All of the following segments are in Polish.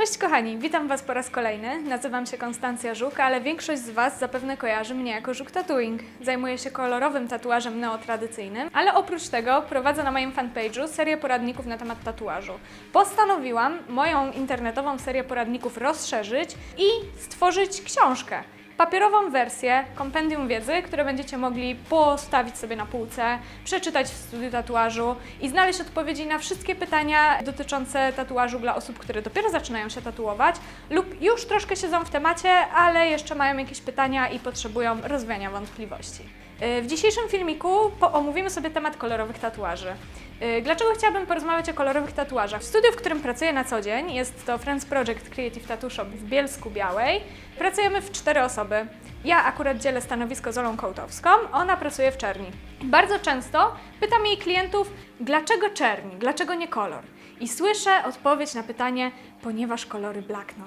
Cześć kochani, witam Was po raz kolejny. Nazywam się Konstancja Żuk, ale większość z Was zapewne kojarzy mnie jako Żuk Tattooing. Zajmuję się kolorowym tatuażem neotradycyjnym, ale oprócz tego prowadzę na moim fanpage'u serię poradników na temat tatuażu. Postanowiłam moją internetową serię poradników rozszerzyć i stworzyć książkę papierową wersję kompendium wiedzy, które będziecie mogli postawić sobie na półce, przeczytać w studiu tatuażu i znaleźć odpowiedzi na wszystkie pytania dotyczące tatuażu dla osób, które dopiero zaczynają się tatuować lub już troszkę siedzą w temacie, ale jeszcze mają jakieś pytania i potrzebują rozwiania wątpliwości. Yy, W dzisiejszym filmiku omówimy sobie temat kolorowych tatuaży. Yy, Dlaczego chciałabym porozmawiać o kolorowych tatuażach? W studiu, w którym pracuję na co dzień, jest to Friends Project Creative Tattoo Shop w Bielsku Białej. Pracujemy w cztery osoby. Ja akurat dzielę stanowisko z Olą Kołtowską, ona pracuje w czerni. Bardzo często pytam jej klientów, dlaczego czerni, dlaczego nie kolor? I słyszę odpowiedź na pytanie, ponieważ kolory blakną.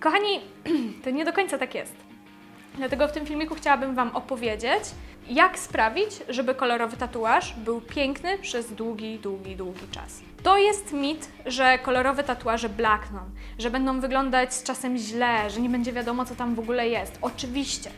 Kochani, to nie do końca tak jest. Dlatego w tym filmiku chciałabym Wam opowiedzieć, jak sprawić, żeby kolorowy tatuaż był piękny przez długi, długi, długi czas. To jest mit, że kolorowe tatuaże blakną, że będą wyglądać z czasem źle, że nie będzie wiadomo, co tam w ogóle jest. Oczywiście,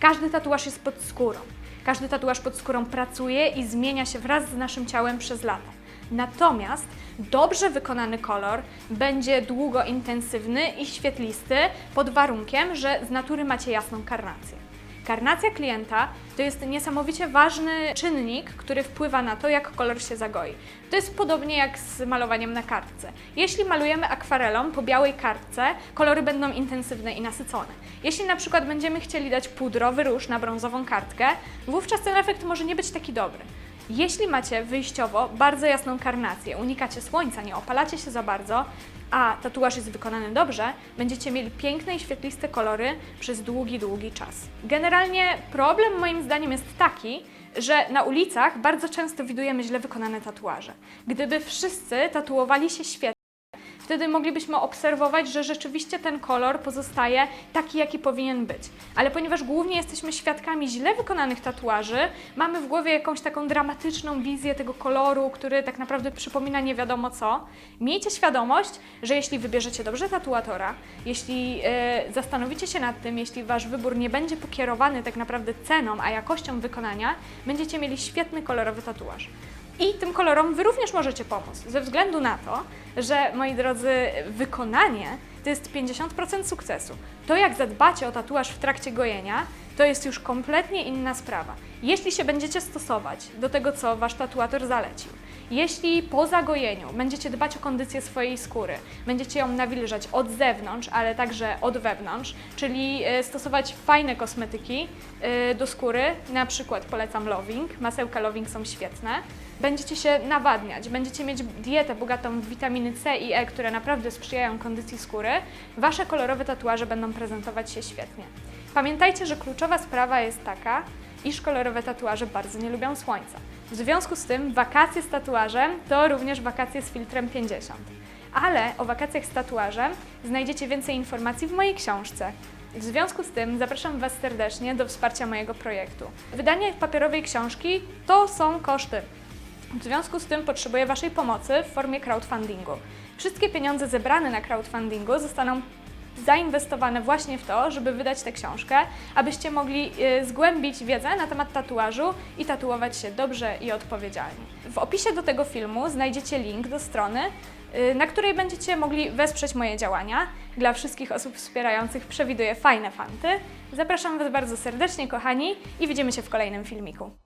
każdy tatuaż jest pod skórą. Każdy tatuaż pod skórą pracuje i zmienia się wraz z naszym ciałem przez lata. Natomiast dobrze wykonany kolor będzie długo intensywny i świetlisty pod warunkiem, że z natury macie jasną karnację. Karnacja klienta to jest niesamowicie ważny czynnik, który wpływa na to, jak kolor się zagoi. To jest podobnie jak z malowaniem na kartce. Jeśli malujemy akwarelą po białej kartce, kolory będą intensywne i nasycone. Jeśli na przykład będziemy chcieli dać pudrowy róż na brązową kartkę, wówczas ten efekt może nie być taki dobry. Jeśli macie wyjściowo bardzo jasną karnację, unikacie słońca, nie opalacie się za bardzo, a tatuaż jest wykonany dobrze, będziecie mieli piękne i świetliste kolory przez długi, długi czas. Generalnie problem moim zdaniem jest taki, że na ulicach bardzo często widujemy źle wykonane tatuaże. Gdyby wszyscy tatuowali się świetnie, Wtedy moglibyśmy obserwować, że rzeczywiście ten kolor pozostaje taki, jaki powinien być. Ale ponieważ głównie jesteśmy świadkami źle wykonanych tatuaży, mamy w głowie jakąś taką dramatyczną wizję tego koloru, który tak naprawdę przypomina nie wiadomo co. Miejcie świadomość, że jeśli wybierzecie dobrze tatuatora, jeśli e, zastanowicie się nad tym, jeśli wasz wybór nie będzie pokierowany tak naprawdę ceną, a jakością wykonania, będziecie mieli świetny kolorowy tatuaż. I tym kolorom Wy również możecie pomóc, ze względu na to, że moi drodzy, wykonanie to jest 50% sukcesu. To, jak zadbacie o tatuaż w trakcie gojenia, to jest już kompletnie inna sprawa. Jeśli się będziecie stosować do tego, co Wasz tatuator zalecił, jeśli po zagojeniu będziecie dbać o kondycję swojej skóry, będziecie ją nawilżać od zewnątrz, ale także od wewnątrz, czyli e, stosować fajne kosmetyki e, do skóry, na przykład polecam Loving, masełka Loving są świetne, będziecie się nawadniać, będziecie mieć dietę bogatą w witaminy C i E, które naprawdę sprzyjają kondycji skóry, Wasze kolorowe tatuaże będą prezentować się świetnie. Pamiętajcie, że kluczowa sprawa jest taka, iż kolorowe tatuaże bardzo nie lubią słońca. W związku z tym wakacje z tatuażem to również wakacje z filtrem 50. Ale o wakacjach z tatuażem znajdziecie więcej informacji w mojej książce. W związku z tym zapraszam Was serdecznie do wsparcia mojego projektu. Wydanie papierowej książki to są koszty. W związku z tym potrzebuję Waszej pomocy w formie crowdfundingu. Wszystkie pieniądze zebrane na crowdfundingu zostaną zainwestowane właśnie w to, żeby wydać tę książkę, abyście mogli y, zgłębić wiedzę na temat tatuażu i tatuować się dobrze i odpowiedzialnie. W opisie do tego filmu znajdziecie link do strony, y, na której będziecie mogli wesprzeć moje działania. Dla wszystkich osób wspierających przewiduję fajne fanty. Zapraszam Was bardzo serdecznie, kochani, i widzimy się w kolejnym filmiku.